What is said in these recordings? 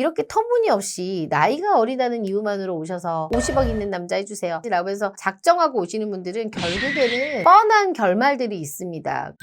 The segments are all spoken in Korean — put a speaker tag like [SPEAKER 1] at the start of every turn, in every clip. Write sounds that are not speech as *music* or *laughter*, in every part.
[SPEAKER 1] 이렇게 터무니없이 나이가 어리다는 이유만으로 오셔서 50억 있는 남자 해주세요. 라고 해서 작정하고 오시는 분들은 결국에는 뻔한 결말들이 있습니다.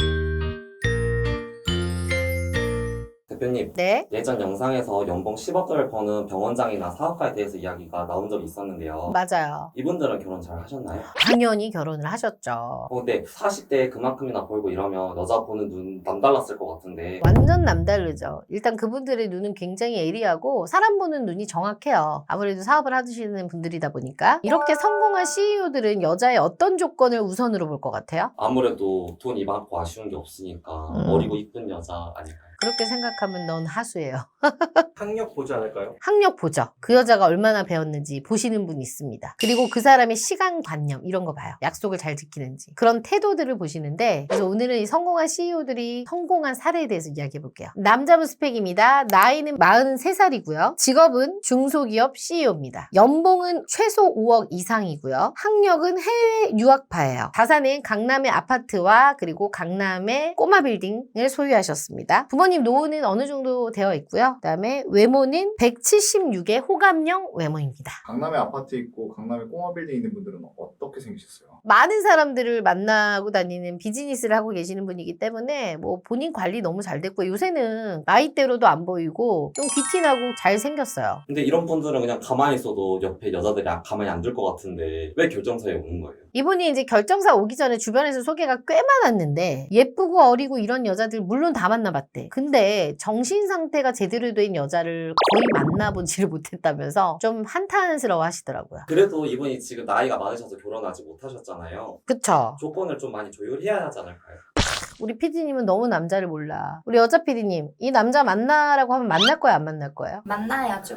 [SPEAKER 2] 대표님,
[SPEAKER 1] 네.
[SPEAKER 2] 예전 영상에서 연봉 10억 을 버는 병원장이나 사업가에 대해서 이야기가 나온 적이 있었는데요.
[SPEAKER 1] 맞아요.
[SPEAKER 2] 이분들은 결혼 잘 하셨나요?
[SPEAKER 1] 당연히 결혼을 하셨죠.
[SPEAKER 2] 어, 근데 40대에 그만큼이나 벌고 이러면 여자 보는 눈 남달랐을 것 같은데
[SPEAKER 1] 완전 남다르죠. 일단 그분들의 눈은 굉장히 예리하고 사람 보는 눈이 정확해요. 아무래도 사업을 하시는 분들이다 보니까 이렇게 성공한 CEO들은 여자의 어떤 조건을 우선으로 볼 것 같아요?
[SPEAKER 2] 아무래도 돈이 많고 아쉬운 게 없으니까
[SPEAKER 1] 음.
[SPEAKER 2] 어리고 이쁜 여자 아닐까요?
[SPEAKER 1] 그렇게 생각하면 넌 하수예요. *laughs*
[SPEAKER 3] 학력 보지 않을까요?
[SPEAKER 1] 학력 보죠. 그 여자가 얼마나 배웠는지 보시는 분이 있습니다. 그리고 그 사람의 시간 관념 이런 거 봐요. 약속을 잘 지키는지 그런 태도들을 보시는데 그래서 오늘은 이 성공한 CEO들이 성공한 사례에 대해서 이야기해 볼게요. 남자분 스펙입니다. 나이는 43살이고요. 직업은 중소기업 CEO입니다. 연봉은 최소 5억 이상이고요. 학력은 해외 유학파예요. 자산은 강남의 아파트와 그리고 강남의 꼬마 빌딩을 소유하셨습니다. 부모 님 노후는 어느 정도 되어 있고요. 그다음에 외모는 176의 호감형 외모입니다.
[SPEAKER 3] 강남에 아파트 있고 강남에 꼬마 빌딩 있는 분들은 어떻게 생기셨어요?
[SPEAKER 1] 많은 사람들을 만나고 다니는 비즈니스를 하고 계시는 분이기 때문에 뭐 본인 관리 너무 잘 됐고 요새는 나이대로도 안 보이고 좀 귀티나고 잘 생겼어요.
[SPEAKER 2] 근데 이런 분들은 그냥 가만히 있어도 옆에 여자들이 아- 가만히 안 둘 것 같은데 왜 결정사에 오는 거예요?
[SPEAKER 1] 이분이 이제 결정사 오기 전에 주변에서 소개가 꽤 많았는데 예쁘고 어리고 이런 여자들 물론 다 만나봤대. 근데 정신 상태가 제대로 된 여자를 거의 만나보지를 *laughs* 못했다면서 좀 한탄스러워 하시더라고요.
[SPEAKER 2] 그래도 이분이 지금 나이가 많으셔서 결혼하지 못하셨잖아요.
[SPEAKER 1] 그쵸?
[SPEAKER 2] 조건을 좀 많이 조율해야 하지 않을까요?
[SPEAKER 1] 우리 PD님은 너무 남자를 몰라. 우리 여자 PD님, 이 남자 만나라고 하면 만날 거야, 안 만날 거예요?
[SPEAKER 4] 만나야죠.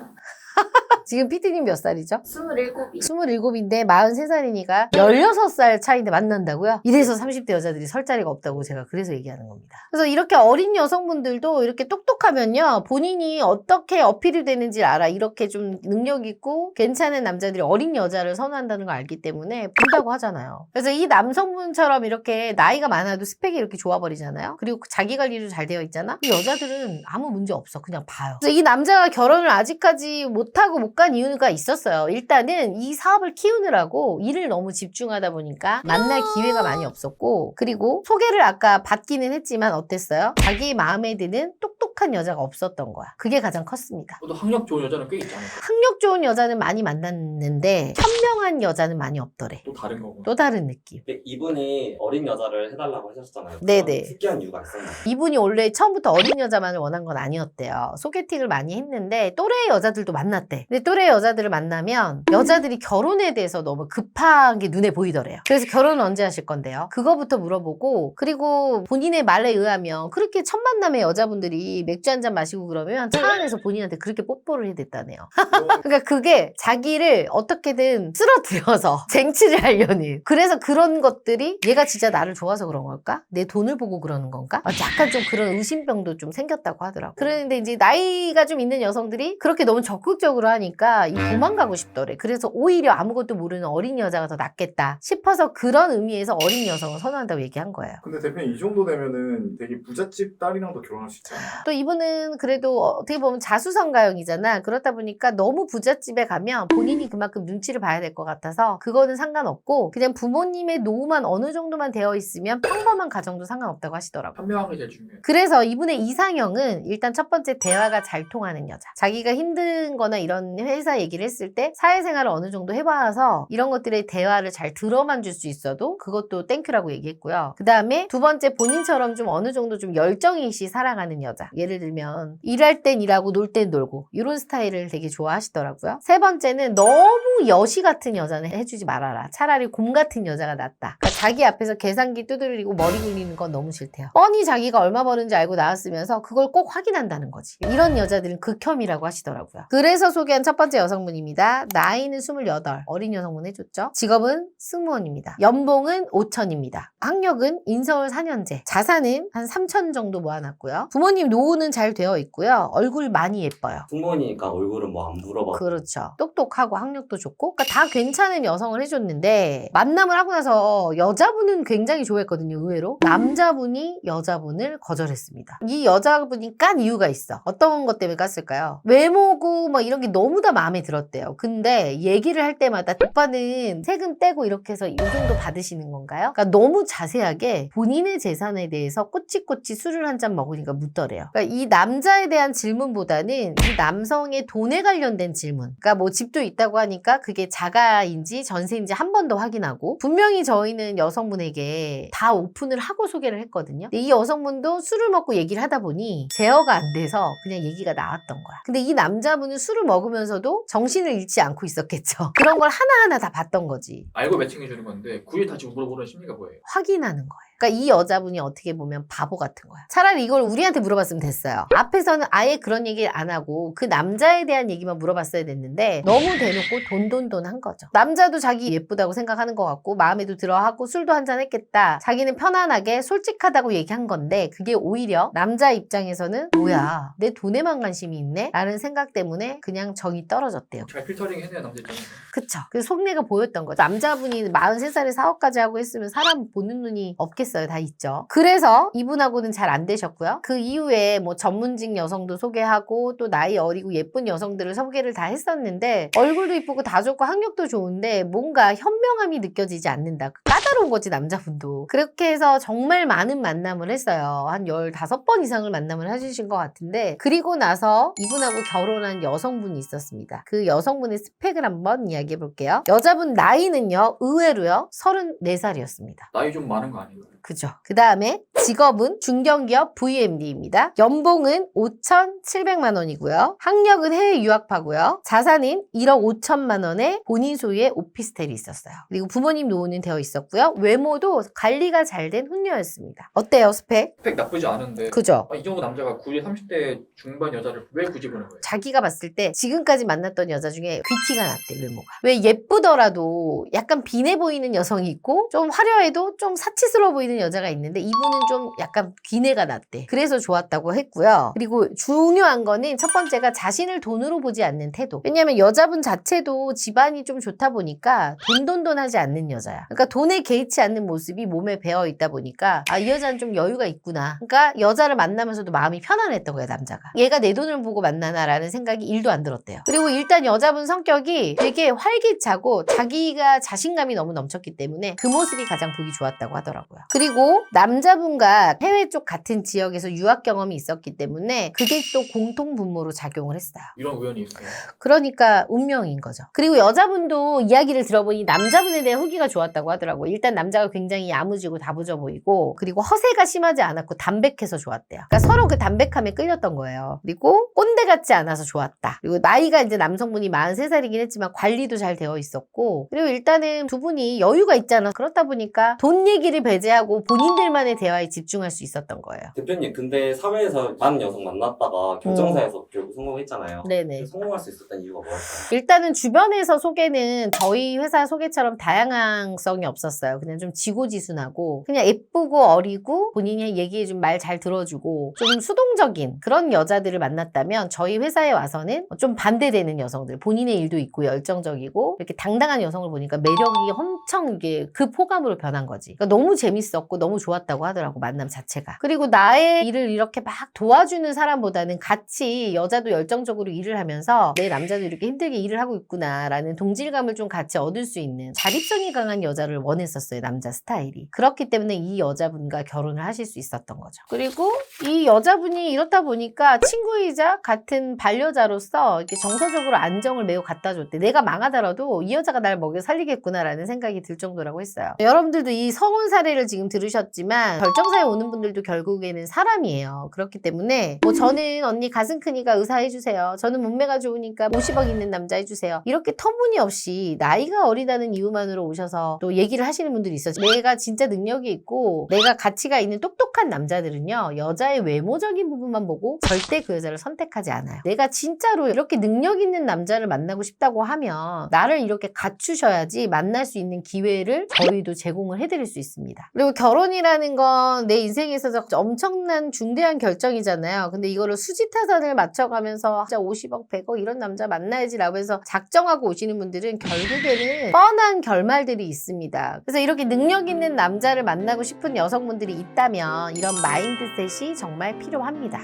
[SPEAKER 1] 지금 PD님 몇 살이죠?
[SPEAKER 4] 27이.
[SPEAKER 1] 27인데 43살이니까 16살 차이인데 만난다고요? 이래서 30대 여자들이 설 자리가 없다고 제가 그래서 얘기하는 겁니다. 그래서 이렇게 어린 여성분들도 이렇게 똑똑하면요. 본인이 어떻게 어필이 되는지 알아. 이렇게 좀 능력 있고 괜찮은 남자들이 어린 여자를 선호한다는 걸 알기 때문에 본다고 하잖아요. 그래서 이 남성분처럼 이렇게 나이가 많아도 스펙이 이렇게 좋아버리잖아요. 그리고 자기 관리도 잘 되어 있잖아. 이 여자들은 아무 문제 없어. 그냥 봐요. 그래서 이 남자가 결혼을 아직까지 못하고 못간 이유가 있었어요. 일단은 이 사업을 키우느라고 일을 너무 집중하다 보니까 만날 기회가 많이 없었고 그리고 소개를 아까 받기는 했지만 어땠어요? 자기 마음에 드는 똑똑한 여자가 없었던 거야. 그게 가장 컸습니다.
[SPEAKER 5] 또 학력 좋은 여자는 꽤 않을까?
[SPEAKER 1] 학력 좋은 여자는 많이 만났는데 현명한 여자는 많이 없더래.
[SPEAKER 5] 또 다른 거고.
[SPEAKER 1] 또 다른 느낌.
[SPEAKER 2] 근데 이분이 어린 여자를 해달라고 하셨잖아요.
[SPEAKER 1] 네네.
[SPEAKER 2] 그건 특이한 이유가 있었나요?
[SPEAKER 1] 이분이 원래 처음부터 어린 여자만을 원한 건 아니었대요. 소개팅을 많이 했는데 또래 여자들도 만났대. 근데 또래 여자들을 만나면 여자들이 결혼에 대해서 너무 급한 게 눈에 보이더래요. 그래서 결혼 언제 하실 건데요? 그거부터 물어보고 그리고 본인의 말에 의하면 그렇게 첫 만남에 여자분들이 맥주 한 잔 마시고 그러면 차 안에서 본인한테 그렇게 뽀뽀를 해댔다네요. *laughs* 그러니까 그게 자기를 어떻게든 쓰러뜨려서 *laughs* 쟁취를 하려는 그래서 그런 것들이 얘가 진짜 나를 좋아서 그런 걸까? 내 돈을 보고 그러는 건가? 아, 약간 좀 그런 의심병도 좀 생겼다고 하더라고. 그런데 이제 나이가 좀 있는 여성들이 그렇게 너무 적극적으로 하니까 이 도망가고 싶더래. 그래서 오히려 아무것도 모르는 어린 여자가 더 낫겠다 싶어서 그런 의미에서 어린 여성을 선호한다고 얘기한 거예요.
[SPEAKER 3] 근데 대표님 이 정도 되면은 되게 부잣집 딸이랑도 결혼할 수 있잖아요.
[SPEAKER 1] 또 이분은 그래도 어떻게 보면 자수성가형이잖아. 그렇다 보니까 너무 부잣집에 가면 본인이 그만큼 눈치를 봐야 될 것 같아서 그거는 상관없고 그냥 부모님의 노후만 어느 정도만 되어 있으면 평범한 가정도 상관없다고 하시더라고요.
[SPEAKER 5] 현명한 게 제일 중요해.
[SPEAKER 1] 그래서 이분의 이상형은 일단 첫 번째 대화가 잘 통하는 여자. 자기가 힘든 거나 이런 회사 얘기를 했을 때 사회생활을 어느 정도 해봐서 이런 것들의 대화를 잘 들어만 줄 수 있어도 그것도 땡큐라고 얘기했고요. 그 다음에 두 번째 본인처럼 좀 어느 정도 좀 열정이시 살아가는 여자. 예를 들면 일할 땐 일하고 놀 땐 놀고 이런 스타일을 되게 좋아하시더라고요. 세 번째는 너무 여시 같은 여자는 해주지 말아라. 차라리 곰 같은 여자가 낫다. 그러니까 자기 앞에서 계산기 두드리고 머리 굴리는 건 너무 싫대요. 뻔히 자기가 얼마 버는지 알고 나왔으면서 그걸 꼭 확인한다는 거지. 이런 여자들은 극혐이라고 하시더라고요. 그래서 소개한 첫첫 번째 여성분입니다. 나이는 28, 어린 여성분 해줬죠. 직업은 승무원입니다. 연봉은 5천입니다. 학력은 인서울 4년제. 자산은 한 3천 정도 모아놨고요. 부모님 노후는 잘 되어 있고요. 얼굴 많이 예뻐요.
[SPEAKER 2] 승무원이니까 얼굴은 뭐 안 물어봐도
[SPEAKER 1] 그렇죠. 똑똑하고 학력도 좋고 그러니까 다 괜찮은 여성을 해줬는데 만남을 하고 나서 여자분은 굉장히 좋아했거든요. 의외로 남자분이 여자분을 거절했습니다. 이 여자분이 깐 이유가 있어. 어떤 것 때문에 깠을까요? 외모고 뭐 이런 게 너무 다 마음에 들었대요. 근데 얘기를 할 때마다 오빠는 세금 떼고 이렇게 해서 이 정도 받으시는 건가요? 그러니까 너무 자세하게 본인의 재산에 대해서 꼬치꼬치 술을 한 잔 먹으니까 묻더래요. 그러니까 이 남자에 대한 질문보다는 이 남성의 돈에 관련된 질문. 그러니까 뭐 집도 있다고 하니까 그게 자가인지 전세인지 한 번 더 확인하고 분명히 저희는 여성분에게 다 오픈을 하고 소개를 했거든요. 근데 이 여성분도 술을 먹고 얘기를 하다 보니 제어가 안 돼서 그냥 얘기가 나왔던 거야. 근데 이 남자분은 술을 먹으면서 도 정신을 잃지 않고 있었겠죠. *laughs* 그런 걸 하나하나 다 봤던 거지.
[SPEAKER 5] 알고 매칭해 주는 건데 굳이 다시 물어보는 심리가 뭐예요?
[SPEAKER 1] 확인하는 거예요. 그러니까 이 여자분이 어떻게 보면 바보 같은 거야. 차라리 이걸 우리한테 물어봤으면 됐어요. 앞에서는 아예 그런 얘기를 안 하고 그 남자에 대한 얘기만 물어봤어야 됐는데 너무 대놓고 돈돈돈 한 거죠. 남자도 자기 예쁘다고 생각하는 것 같고 마음에도 들어하고 술도 한잔 했겠다. 자기는 편안하게 솔직하다고 얘기한 건데 그게 오히려 남자 입장에서는 뭐야 내 돈에만 관심이 있네? 라는 생각 때문에 그냥 정이 떨어졌대요.
[SPEAKER 5] 잘 필터링 해내요 남자 입장에서.
[SPEAKER 1] 그쵸. 그 속내가 보였던 거죠. 남자분이 43살에 사업까지 하고 했으면 사람 보는 눈이 없겠어요. 다 있죠. 그래서 이분하고는 잘 안 되셨고요. 그 이후에 뭐 전문직 여성도 소개하고 또 나이 어리고 예쁜 여성들을 소개를 다 했었는데 얼굴도 이쁘고 다 좋고 학력도 좋은데 뭔가 현명함이 느껴지지 않는다. 까다로운 거지 남자분도. 그렇게 해서 정말 많은 만남을 했어요. 한 15번 이상을 만남을 해주신 것 같은데 그리고 나서 이분하고 결혼한 여성분이 있었습니다. 그 여성분의 스펙을 한번 이야기해 볼게요. 여자분 나이는요 의외로요 34살이었습니다.
[SPEAKER 5] 나이 좀 많은 거 아닌가요?
[SPEAKER 1] 그죠. 그 다음에 직업은 중견기업 VMD입니다. 연봉은 5,700만 원이고요. 학력은 해외 유학파고요. 자산은 1억 5천만 원의 본인 소유의 오피스텔이 있었어요. 그리고 부모님 노후는 되어 있었고요. 외모도 관리가 잘 된 훈녀였습니다. 어때요, 스펙?
[SPEAKER 5] 스펙 나쁘지 않은데
[SPEAKER 1] 그죠.
[SPEAKER 5] 아, 이 정도 남자가 굳이 30대 중반 여자를 왜 굳이 보는 거예요?
[SPEAKER 1] 자기가 봤을 때 지금까지 만났던 여자 중에 귀티가 났대 외모가 왜 예쁘더라도 약간 비내 보이는 여성이 있고 좀 화려해도 좀 사치스러워 보이는 여자가 있는데 이분은 좀 약간 귀내가 났대. 그래서 좋았다고 했고요. 그리고 중요한 거는 첫 번째가 자신을 돈으로 보지 않는 태도. 왜냐면 여자분 자체도 집안이 좀 좋다 보니까 돈돈돈하지 않는 여자야. 그러니까 돈에 개의치 않는 모습이 몸에 배어 있다 보니까 아 이 여자는 좀 여유가 있구나. 그러니까 여자를 만나면서도 마음이 편안했던 거야 남자가. 얘가 내 돈을 보고 만나나라는 생각이 일도 안 들었대요. 그리고 일단 여자분 성격이 되게 활기차고 자기가 자신감이 너무 넘쳤기 때문에 그 모습이 가장 보기 좋았다고 하더라고요 그리고 남자분과 해외 쪽 같은 지역에서 유학 경험이 있었기 때문에 그게 또 공통 분모로 작용을 했어요
[SPEAKER 5] 이런 우연이 있어요.
[SPEAKER 1] 그러니까 운명인 거죠. 그리고 여자분도 이야기를 들어보니 남자분에 대한 후기가 좋았다고 하더라고요. 일단 남자가 굉장히 야무지고 다부져 보이고 그리고 허세가 심하지 않았고 담백해서 좋았대요. 그러니까 서로 그 담백함에 끌렸던 거예요. 그리고 꼰대 같지 않아서 좋았다. 그리고 나이가 이제 남성분이 43살이긴 했지만 관리도 잘 되어 있었고 그리고 일단은 두 분이 여유가 있잖아. 그렇다 보니까 돈 얘기를 배제하고 본인들만의 대화에 집중할 수 있었던 거예요.
[SPEAKER 2] 대표님 근데 사회에서 많은 여성 만났다가 결정사에서 결국 성공했잖아요.
[SPEAKER 1] 네네.
[SPEAKER 2] 성공할 수 있었던 이유가 뭐였어요?
[SPEAKER 1] 일단은 주변에서 소개는 저희 회사 소개처럼 다양성이 없었어요. 그냥 좀 지고지순하고 그냥 예쁘고 어리고 본인이 얘기해준 말잘 들어주고 좀 수동적인 그런 여자들을 만났다면 저희 회사에 와서는 좀 반대되는 여성들 본인의 일도 있고 열정적이고 이렇게 당당한 여성을 보니까 매력이 엄청 이게 그 포감으로 변한 거지. 그러니까 너무 재밌 었고 너무 좋았다고 하더라고 만남 자체가. 그리고 나의 일을 이렇게 막 도와주는 사람보다는 같이 여자도 열정적으로 일을 하면서 내 남자도 이렇게 힘들게 일을 하고 있구나라는 동질감을 좀 같이 얻을 수 있는 자립성이 강한 여자를 원했었어요 남자 스타일이. 그렇기 때문에 이 여자분과 결혼을 하실 수 있었던 거죠. 그리고 이 여자분이 이렇다 보니까 친구이자 같은 반려자로서 이렇게 정서적으로 안정을 매우 갖다 줬대. 내가 망하더라도 이 여자가 날 먹여 살리겠구나라는 생각이 들 정도라고 했어요. 여러분들도 이 성혼 사례를 지금 들으셨지만 결정사에 오는 분들도 결국에는 사람이에요. 그렇기 때문에 뭐 저는 언니 가슴 크니까 의사 해주세요. 저는 몸매가 좋으니까 50억 있는 남자 해주세요. 이렇게 터무니없이 나이가 어리다는 이유만으로 오셔서 또 얘기를 하시는 분들이 있어요. 내가 진짜 능력이 있고 내가 가치가 있는 똑똑한 남자들은요 여자의 외모적인 부분만 보고 절대 그 여자를 선택하지 않아요. 내가 진짜로 이렇게 능력 있는 남자를 만나고 싶다고 하면 나를 이렇게 갖추셔야지 만날 수 있는 기회를 저희도 제공을 해드릴 수 있습니다. 그리고 결혼이라는 건 내 인생에서 엄청난 중대한 결정이잖아요. 근데 이거를 수지타산을 맞춰가면서 진짜 50억, 100억 이런 남자 만나야지라고 해서 작정하고 오시는 분들은 결국에는 *laughs* 뻔한 결말들이 있습니다. 그래서 이렇게 능력 있는 남자를 만나고 싶은 여성분들이 있다면 이런 마인드셋이 정말 필요합니다.